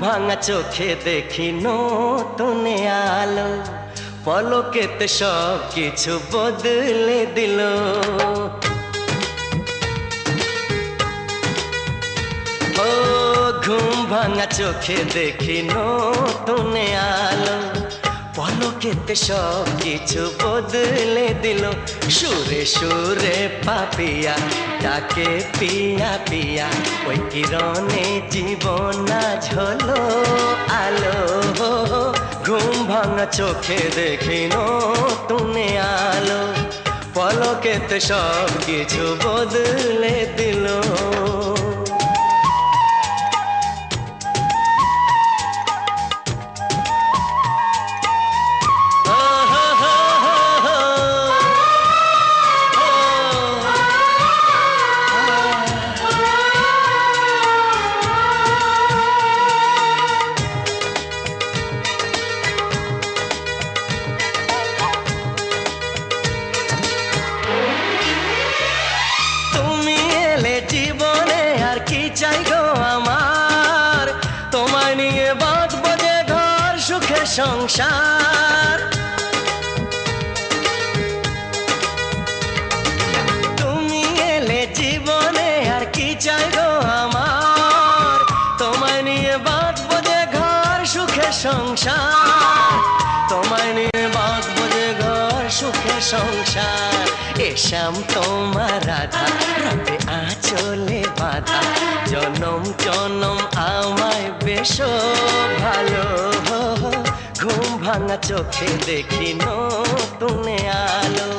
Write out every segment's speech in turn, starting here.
ভাঙা চোখে দেখি নতুনে আলো, পলকেতে সব কিছু বদলে দিল। ও, ঘুম ভাঙা চোখে দেখি নতুনে আলো পলকেতে সব কিছু বদলে দিল। সুরে সুরে পাপিয়া ডাকে পিয়া পিয়া, ওই কিরণে জীবন আজ আলো। ঘুম ভাঙা চোখে দেখি তুমি আলো। পলকেতে সব কিছু বদলে দিল। সংসার। তুমি এলে জীবনে আর কি চাই গো আমার? তোমায় নিয়ে বাঁচবো যে ঘর, সুখে সংসার। তোমায় নিয়ে বাঁচবো যে ঘর, সুখে সংসার। এসাম তোমার রাধা, রাতে আঁচলে বাধা। জনম জনম আমায় বেশ ভালো। ভাঙা চোখে দেখি নতুন আলো।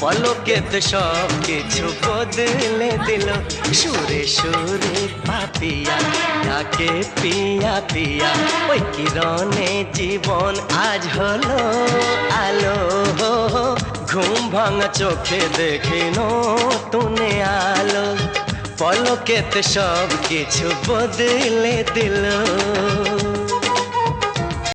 পলকেতে সব কিছু বদলে দিল। সুরে সুরে পাপিয়া ডাকে পিয়া পিয়া। ওই কিরণে জীবন আজ হলো আলো। ঘুম ভাঙা চোখে দেখি নতুন আলো। পলকেতে সব কিছু বদলে দিল।